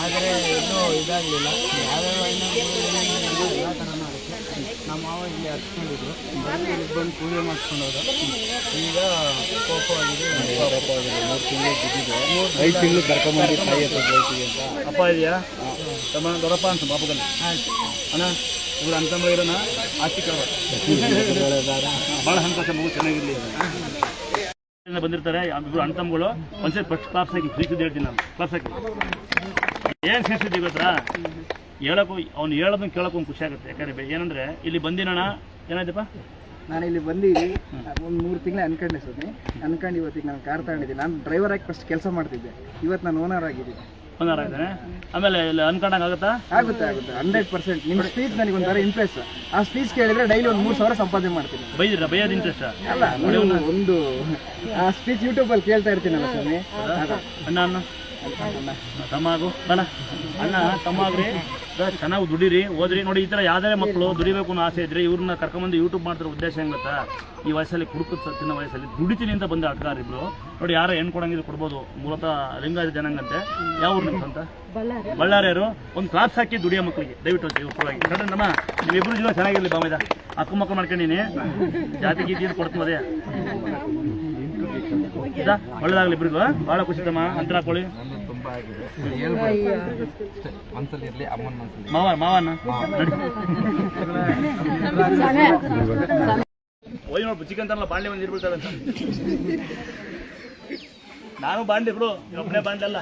ಆದರೆ ಇನ್ನೂ ಇದಾಗಲಿಲ್ಲ. ಯಾವ್ಯಾವ ಎಲ್ಲ ಥರನೂ ನಮ್ಮ ಮಾವ ಇಲ್ಲಿ ಹಚ್ಕೊಂಡಿದ್ರು. ಬಂದು ಇಲ್ಲಿಗೆ ಬಂದು ಪೂಜೆ ಮಾಡಿಸ್ಕೊಂಡು ಈಗ ಕೋಪ ಆಗಿದೆ. ಕೋಪ ಆಗಿದೆ ಮೂರು ತಿಂಗಳು ಬಿದ್ದಿದೆ ಐದು ತಿಂಗಳು ಕರ್ಕೊಂಬಂದು ತಾಯಿ ಹತ್ರ ಅಂತ. ಅಪ್ಪ ಇದೆಯಾ? ತಮ್ಮ ದೊರಪ್ಪ ಅಂತ ಪಾಪದಲ್ಲಿ ಅಣ್ಣ ಇವ್ರು ಅಂತಂಬ ಇರೋಣ ಆಸ್ತಿ ಭಾಳ ಸಂತೋಷ ಮಗು ಚೆನ್ನಾಗಿರಲಿ ಬಂದಿರ್ತಾರೆ ಇಬ್ರು ಅಣ್ತಮ್ಗಳು ಒಂದ್ಸರಿ ಫಸ್ಟ್ ಕ್ಲಾಸ್ ಫ್ರೀ ಸುದ್ದಿ ಹೇಳ್ತೀನಿ ನಾನು. ಕ್ಲಾಸ್ ಹಾಕಿ ಏನು ಸುದ್ದಿ ಗೊತ್ತಾ? ಹೇಳಕ್ಕೂ, ಅವ್ನು ಹೇಳೋದನ್ನ ಕೇಳೋಕೆ ಒಂದು ಖುಷಿ ಆಗುತ್ತೆ. ಯಾಕಂದ್ರೆ ಏನಂದ್ರೆ, ಇಲ್ಲಿ ಬಂದಿನಣ್ಣ, ಏನಾಯ್ತಪ್ಪ? ನಾನು ಇಲ್ಲಿ ಬಂದಿದ್ದೀನಿ. ಒಂದು ಮೂರು ತಿಂಗಳು ಅನ್ಕೊಂಡೆ ಅನ್ಕಂಡು ಅನ್ಕೊಂಡು ಇವತ್ತಿಗೆ ನಾನು ಕಾರ್ ತಗೊಂಡಿದ್ದೀನಿ. ನಾನು ಡ್ರೈವರ್ ಆಗಿ ಫಸ್ಟ್ ಕೆಲಸ ಮಾಡ್ತಿದ್ದೆ. ಇವತ್ತು ನಾನು ಓನರ್ ಆಗಿದ್ದೀನಿ. ಬಂದಾರ ಇದ್ದಾನೆ. ಆಮೇಲೆ ಇಲ್ಲಿ ಅನ್ಕೊಂಡಂಗೆ ಆಗುತ್ತಾ? ಆಗುತ್ತೆ ಆಗುತ್ತೆ. Hundred percent. ನಿಮ್ಮ ಸ್ಪೀಚ್ ನನಗೆ ಒಂಥರ ಇಂಪ್ರೆಸ್ ಆ ಸ್ಪೀಚ್ ಕೇಳಿದ್ರೆ ಡೈಲಿ ಒಂದು ಮೂರು ಸಾವಿರ ಸಂಪಾದನೆ ಮಾಡ್ತೀನಿ. ಬೈದಿರ ಬೈಯೋದು ಇಂಟ್ರೆಸ್ಟ್ ಅಲ್ಲ ನೀವು ಒಂದು ಆ ಸ್ಪೀಚ್ ಯೂಟ್ಯೂಬಲ್ಲಿ ಕೇಳ್ತಾ ಇರ್ತೀನಲ್ಲ ಸ್ವಾಮಿ. ಅಣ್ಣ ಅಣ್ಣ. ತಮ್ಮ ಆಗು ಬಲ ಅಣ್ಣ ತಮ್ಮ ಆಗ್ರಿ ಚೆನ್ನಾಗಿ ದುಡಿರಿ ಓದ್ರಿ. ನೋಡಿ ಈ ಥರ ಯಾವ್ದಾರೆ ಮಕ್ಕಳು ದುಡಿಬೇಕು ಅನ್ನೋ ಆಸೆ ಇದ್ರೆ ಇವ್ರನ್ನ ಕರ್ಕೊಂಬಂದು ಯೂಟ್ಯೂಬ್ ಮಾಡ್ತಿರೋ ಉದ್ದೇಶ ಹೆಂಗ್ ಗೊತ್ತಾ ಈ ವಯಸ್ಸಲ್ಲಿ ಕುಡುಕದ ಸತ್ತಿನ ವಯಸ್ಸಲ್ಲಿ ದುಡಿತೀನಿ ಅಂತ ಬಂದು ಇಬ್ರು. ನೋಡಿ ಯಾರೋ ಹೆಣ್ಣು ಕೊಡಂಗಿದ್ರು ಕೊಡ್ಬೋದು. ಮೂಲತಃ ಲಿಂಗಾಯತ ಜನಾಂಗಂತೆ. ಯಾವ ಊರು ಅಂತ? ಬಳ್ಳಾರಿಯವರು. ಒಂದು ಕ್ಲಾಸ್ ಹಾಕಿ ದುಡಿಯೋ ಮಕ್ಕಳಿಗೆ ದಯವಿಟ್ಟು ಉಪಯೋಗಿ ನೋಡಿ ನಮ್ಮ ನೀವಿಬ್ರು ಜೀವನ ಚೆನ್ನಾಗಿರಲಿ ಬಾಮಿದ ಅಕ್ಕ ಮಕ್ಕಳು ಮಾಡ್ಕೊಂಡಿನಿ. ಜಾತಿ ಗೀತಿ ಇದಾ ಒಳ್ಳೇದಾಗಲಿ ಇಬ್ರಿಗೂ ಭಾಳ ಖುಷಿ ತಮ್ಮ. ಅಂತರ ಹಾಕೊಳ್ಳಿ ಮನ್ಸಲ್ಲಿ ಇರಲಿ ಅಮ್ಮನ ಮನ್ಸಲ್ಲಿ. ಮಾವ ಮಾವನ? ಒಯ್ ನೋಡ್ಬು ಚಿಕನ್ ತರಲ್ಲ ಬಾಂಡೆ ಬಂದು ಇರ್ಬಿಡ್ತಾರೆ ಅಂತ. ನಾನು ಬಾಂಡೆ ಬಿಡು ಒಬ್ಬನೇ ಬಾಂಡೆ ಅಲ್ಲ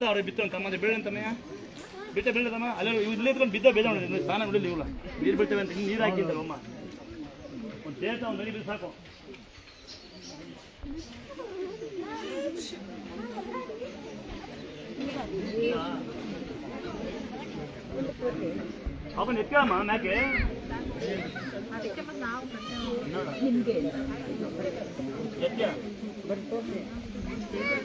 ಅವ್ರಿಗೆ ಬಿತ್ತು ತಮ್ಮ ಬೀಳ ತಮ್ಮಯ್ಯ ಬಿಟ್ಟ ಬೀಳ ತಮ್ಮ ಅಲ್ಲಿ ಇಲ್ಲೇ ಇದ್ಕೊಂಡು ಬಿದ್ದ ಬೇಡ ನೋಡಿ ಸ್ನಾನ ಬಿಡಲಿ ಇವಳ ನೀರು ಬಿಡ್ತೇವೆ ಅಂತ ನೀರು ಹಾಕಿದ್ದಾರೆ ಅಮ್ಮ. ಒಂದು ತೇಟ ಒಂದು ನಡಿ ಬಿದ್ದು ಸಾಕು. ಅವನ್ ಎತ್ಕಮ್ಮ ಮ್ಯಾಕೆ? ಮಗಳ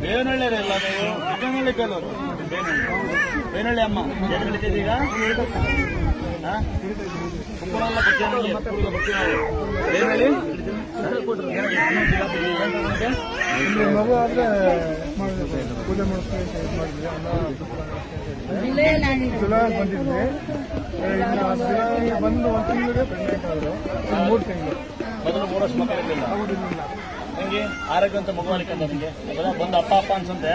ಬೇವನಹಳ್ಳಿ ಎಲ್ಲ ನೀವು ಬೇವನಹಳ್ಳಿ ಬೇವನಹಳ್ಳಿ ಅಮ್ಮ ಏನು ನಡೀತಿದೆ ಮಗು ಆದ್ರೆ ಪೂಜೆ ಮಾಡಿಸ್ಕೊಂಡು ಜುಲೈ ಬಂದಿದ್ವಿ ಜುಲೈ ಬಂದು ಒಂದು ತಿಂಗಳಿಗೆ ಪ್ರೆಗ್ನೆಂಟ್ ಆದರು ಮೂರು ತಿಂಗಳು. ಮೊದಲು ಮೂರು ವರ್ಷ ಹೆಂಗೆ ಆರೋಗ್ಯ ಅಂತ ಮಗು ಅನ್ಕೊಂಡ ನನಗೆ? ಬಂದು ಅಪ್ಪ ಅಪ್ಪ ಅನ್ಸಂತೆ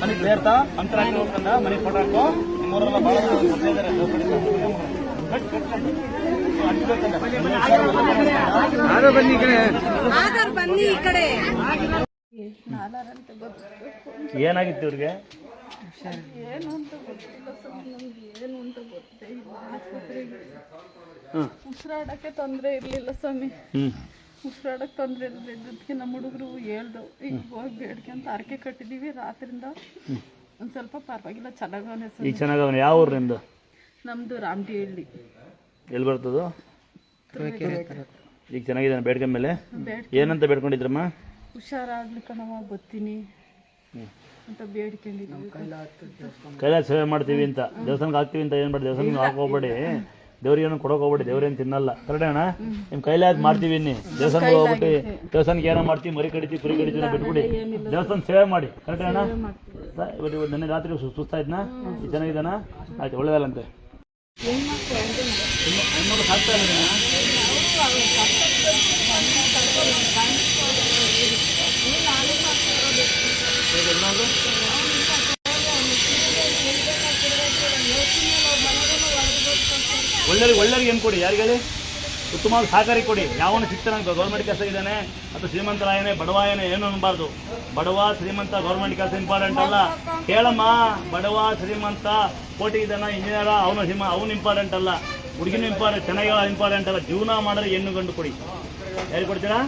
ಮನೆಗೆ ಬೇರ್ತಾ ಅಂತರ ಹೋಗ್ಕೊಂಡ ಹೋಗ್ಕಂದ ಮನೆಗೆ ಫೋಟೋ ಹಾಕೋ. ನಿಮ್ಮೂರೆಲ್ಲ ಭಾಳ ಇದ್ದಾರೆ. ಏನಾಗಿತ್ತು ಇವ್ರಿಗೆ ಏನು ಅಂತ ಗೊತ್ತಿಲ್ಲ ಸರ್ ನಮ್ಗೆ ಏನು ಅಂತ ಗೊತ್ತೇ ಇಲ್ಲ ಆಸ್ಪತ್ರೆಗೆ ಹ್ಮ್. ಉಸಿರಾಡಕ್ಕೆ ತೊಂದರೆ ಇರಲಿಲ್ಲ ಸ್ವಾಮಿ. ಹ್ಮ್. ಉಸಿರಾಡಕ್ಕೆ ತೊಂದರೆ ಇದ್ದದಕ್ಕೆ ನಮ್ಮ ಹುಡುಗರು ಹೇಳ್ದು ಈಗ ಹೋಗಿ ಬೇಡಿಕೆ ಅಂತ ಅರಕೆ ಕಟ್ಟಿದ್ದೀವಿ ರಾತ್ರಿಂದ ಒಂದು ಸ್ವಲ್ಪ ಪರವಾಗಿಲ್ಲ. ಚೆನ್ನಾಗವನೆ ಈಗ ಚೆನ್ನಾಗಿ ಅವನು ಯಾವ ಊರಿಂದ ನಮ್ದು? ನಮ್ಮದು ರಾಮಟಿ ಹಳ್ಳಿ ಎಲ್ಲಿ ಬರ್ತದೋ? ಈಗ ಚೆನ್ನಾಗಿದ್ದಾನೆ ಬೇಡ್ಕ ಮೇಲೆ? ಏನಂತ ಬೇಡ್ಕೊಂಡಿದ್ರಮ್ಮ? ಹುಷಾರಾಗ್ಲಿ ಕಣವ ಬರ್ತೀನಿ ಅಂತ ಬೇಡ್ಕೊಂಡಿದ್ದೀವಿ ಕೈಲಾಸ ಸೇವೆ ಮಾಡ್ತೀವಿ ಅಂತ. ದೇವಸ್ಥಾನಕ್ಕೆ ಹಾಕ್ತೀವಿ ಅಂತ ಏನು ಮಾಡಿ ದೇವಸ್ಥಾನಕ್ಕೆ ಹಾಕೋಬೇಡಿ ದೇವ್ರಿಗೆ ಏನು ಕೊಡೋಕೆ ಹೋಗ್ಬಿಟ್ಟು ದೇವ್ರೇನು ತಿನ್ನಲ್ಲ. ಕರೆಕ್ಟ್ ಅಣ್ಣ? ನಿಮ್ಮ ಕೈಲಾದ ಮಾಡ್ತೀವಿ ಇನ್ನಿ. ದೇವಸ್ಥಾನಕ್ಕೆ ಹೋಗ್ಬಿಟ್ಟು ದೇವಸ್ಥಾನಕ್ಕೆ ಏನೋ ಮಾಡ್ತೀವಿ ಮರಿ ಕಡಿತೀವಿ ಕುರಿ ಕಡಿತೀವಿ ಬಿಟ್ಬಿಡಿ. ದೇವಸ್ಥಾನ ಸೇವೆ ಮಾಡಿ. ಕರೆಕ್ಟ್ ಅಣ್ಣ? ಇವತ್ತು ನೆನ್ನೆ ರಾತ್ರಿ ಸುಸ್ತಾ ಈಗ ಚೆನ್ನಾಗಿದ್ದಾನ ಆಯ್ತು ಒಳ್ಳೇದಲ್ಲಂತೆ. ಸಾಕ್ತಾ ಒಳ್ಳೆಯರಿಗೆ ಒಳ್ಳೆಯರಿಗೆ ಏನು ಕೊಡಿ. ಯಾರಿಗೆ ಹೇಳಿ? ಉತ್ತಮವಾದ ಸಹಕಾರಿ ಕೊಡಿ. ಯಾವನು ಶಿಕ್ಷಣ ಗೌರ್ಮೆಂಟ್ ಕೆಲಸ ಇದ್ದಾನೆ ಅಥವಾ ಶ್ರೀಮಂತರಾಯನೇ ಬಡವಾಯನೇ ಏನು ಅನ್ಬಾರ್ದು. ಬಡವ, ಶ್ರೀಮಂತ ಗೌರ್ಮೆಂಟ್ ಕೆಲಸ ಇಂಪಾರ್ಟೆಂಟ್ ಅಲ್ಲ. ಕೇಳಮ್ಮ, ಬಡವ, ಶ್ರೀಮಂತ, ಕೋಟಿ ಇದ್ದಾನ ಇಂಜಿನಿಯರ ಅವನು ಹಿಮ ಅವನು ಇಂಪಾರ್ಟೆಂಟ್ ಅಲ್ಲ. ಹುಡುಗಿನ ಇಂಪಾರ್ಟೆಂಟ್ ಚೆನ್ನಾಗಿ ಇಂಪಾರ್ಟೆಂಟ್ ಅಲ್ಲ. ಜೀವನ ಮಾಡಿದ್ರೆ ಹೆಣ್ಣು ಗಂಡು ಕೊಡಿ. ಯಾರಿಗೆ ಕೊಡ್ತೀರಾ?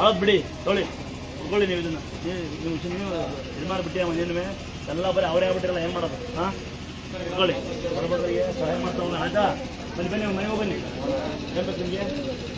ಹೌದು ಬಿಡಿ. ತೊಳಿ ತಗೊಳ್ಳಿ ನೀವು ಇದನ್ನು. ನೀವು ಇದು ಮಾಡಿಬಿಟ್ಟಿ ಅವನ ಎಲ್ಲ ಬರೀ ಅವರೇ ಆಗ್ಬಿಟ್ಟಿರಲ್ಲ ಏನು ಮಾಡೋದು? ಹಾಂ? ಸಹಾಯ ಮಾಡ್ತಾ ಆಯ್ತಾ? ಬನ್ನಿ ಬನ್ನಿ ಮನೆ ಬನ್ನಿ. ಹೇಳ್ಬೇಕು ನಿಮಗೆ?